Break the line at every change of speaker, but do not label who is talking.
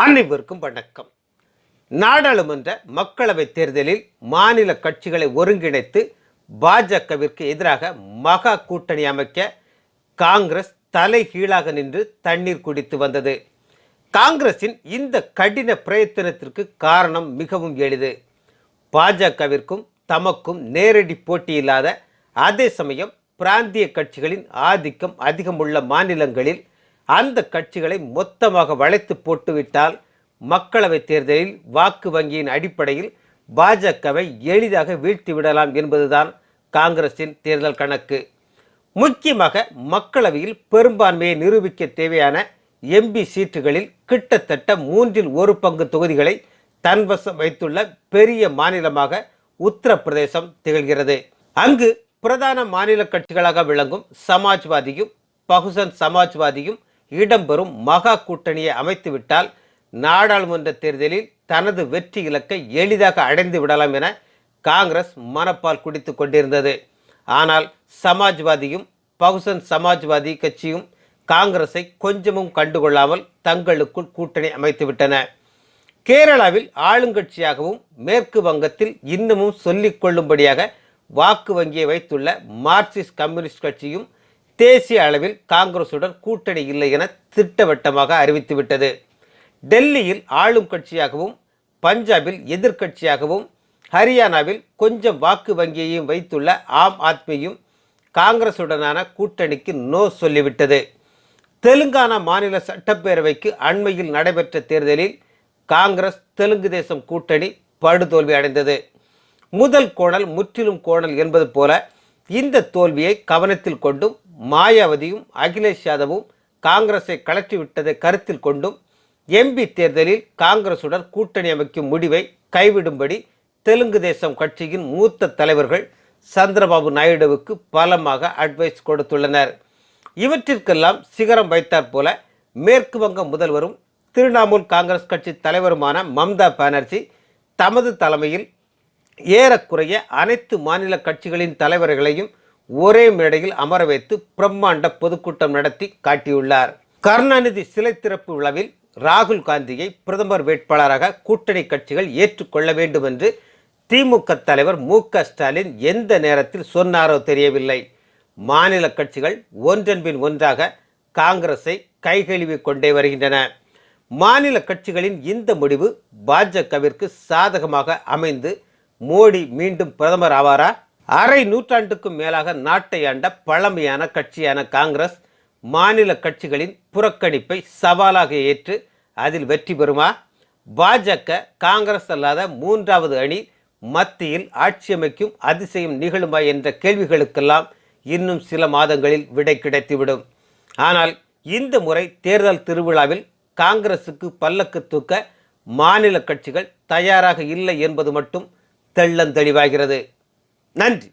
அனைவருக்கும் வணக்கம். நாடாளுமன்ற மக்களவைத் தேர்தலில் மாநில கட்சிகளை ஒருங்கிணைத்து பாஜகவிற்கு எதிராக மகா கூட்டணி அமைக்க காங்கிரஸ் தலைகீழாக நின்று தண்ணீர் குடித்து வந்தது. காங்கிரசின் இந்த கடின பிரயத்தனத்திற்கு காரணம் மிகவும் எளிது. பாஜகவிற்கும் தமக்கும் நேரடி போட்டி இல்லாத அதே சமயம் பிராந்திய கட்சிகளின் ஆதிக்கம் அதிகமுள்ள மாநிலங்களில் அந்த கட்சிகளை மொத்தமாக வளைத்து போட்டுவிட்டால் மக்களவைத் தேர்தலில் வாக்கு வங்கியின் அடிப்படையில் பாஜகவை எளிதாக வீழ்த்திவிடலாம் என்பதுதான் காங்கிரசின் தேர்தல் கணக்கு. முக்கியமாக மக்களவையில் பெரும்பான்மையை நிரூபிக்க தேவையான எம்பி சீட்டுகளில் கிட்டத்தட்ட மூன்றில் ஒரு பங்கு தொகுதிகளை தன்வசம் வைத்துள்ள பெரிய மாநிலமாக உத்தரப்பிரதேசம் திகழ்கிறது. அங்கு பிரதான மாநில கட்சிகளாக விளங்கும் சமாஜ்வாதியும் பகுசன் சமாஜ்வாதியும் இடம்பெறும் மகா கூட்டணியை அமைத்துவிட்டால் நாடாளுமன்ற தேர்தலில் தனது வெற்றி இலக்கை எளிதாக அடைந்து விடலாம் என காங்கிரஸ் மனப்பால் குடித்து கொண்டிருந்தது. ஆனால் சமாஜ்வாதியும் பகுசன் சமாஜ்வாதி கட்சியும் காங்கிரஸை கொஞ்சமும் கண்டுகொள்ளாமல் தங்களுக்குள் கூட்டணி அமைத்துவிட்டன. கேரளாவில் ஆளுங்கட்சியாகவும் மேற்கு வங்கத்தில் இன்னமும் சொல்லிக் கொள்ளும்படியாக வாக்கு வங்கியை வைத்துள்ள மார்க்சிஸ்ட் கம்யூனிஸ்ட் கட்சியும் தேசிய அளவில் காங்கிரசுடன் கூட்டணி இல்லை என திட்டவட்டமாக அறிவித்துவிட்டது. டெல்லியில் ஆளும் கட்சியாகவும் பஞ்சாபில் எதிர்க்கட்சியாகவும் ஹரியானாவில் கொஞ்சம் வாக்கு வங்கியையும் வைத்துள்ள ஆம் ஆத்மியும் காங்கிரசுடனான கூட்டணிக்கு நோ சொல்லிவிட்டது. தெலுங்கானா மாநில சட்டப்பேரவைக்கு அண்மையில் நடைபெற்ற தேர்தலில் காங்கிரஸ் தெலுங்கு தேசம் கூட்டணி படுதோல்வி அடைந்தது. முதல் கோணல் முற்றிலும் கோணல் என்பது போல இந்த தோல்வியை கவனத்தில் கொண்டும் மாயாவதியும் அகிலேஷ் யாதவும் காங்கிரஸை கலற்றிவிட்டதை கருத்தில் கொண்டும் எம்பி தேர்தலில் காங்கிரசுடன் கூட்டணி அமைக்கும் முடிவை கைவிடும்படி தெலுங்கு தேசம் கட்சியின் மூத்த தலைவர்கள் சந்திரபாபு நாயுடுவுக்கு பலமாக அட்வைஸ் கொடுத்துள்ளனர். இவற்றிற்கெல்லாம் சிகரம் வைத்தாற் போல மேற்கு வங்க முதல்வரும் திரிணாமுல் காங்கிரஸ் கட்சி தலைவருமான மம்தா பானர்ஜி தமது தலைமையில் ஏறக்குறைய அனைத்து மாநில கட்சிகளின் தலைவர்களையும் ஒரே மேடையில் அமர வைத்து பிரம்மாண்ட பொதுக்கூட்டம் நடத்தி காட்டியுள்ளார். கருணாநிதி சிலை திறப்பு விழாவில் ராகுல் காந்தியை பிரதமர் வேட்பாளராக கூட்டணி கட்சிகள் ஏற்றுக்கொள்ள வேண்டும் என்று திமுக தலைவர் மு க ஸ்டாலின் எந்த நேரத்தில் சொன்னாரோ தெரியவில்லை. மாநில கட்சிகள் ஒன்றன்பின் ஒன்றாக காங்கிரஸை கைகழுவி கொண்டே வருகின்றன. மாநில கட்சிகளின் இந்த முடிவு பாஜகவிற்கு சாதகமாக அமைந்து மோடி மீண்டும் பிரதமர் ஆவாரா? அரை நூற்றாண்டுக்கும் மேலாக நாட்டை ஆண்ட பழமையான கட்சியான காங்கிரஸ் மாநில கட்சிகளின் புறக்கணிப்பை சவாலாக ஏற்று அதில் வெற்றி பெறுமா? பாஜக காங்கிரஸ் அல்லாத மூன்றாவது அணி மத்தியில் ஆட்சியமைக்கும் அதிசயம் நிகழுமா என்ற கேள்விகளுக்கெல்லாம் இன்னும் சில மாதங்களில் விடை கிடைத்துவிடும். ஆனால் இந்த முறை தேர்தல் திருவிழாவில் காங்கிரசுக்கு பல்லக்கு தூக்க மாநில கட்சிகள் தயாராக இல்லை என்பது மட்டும் தெள்ளந்தெளிவாகிறது. நன்றி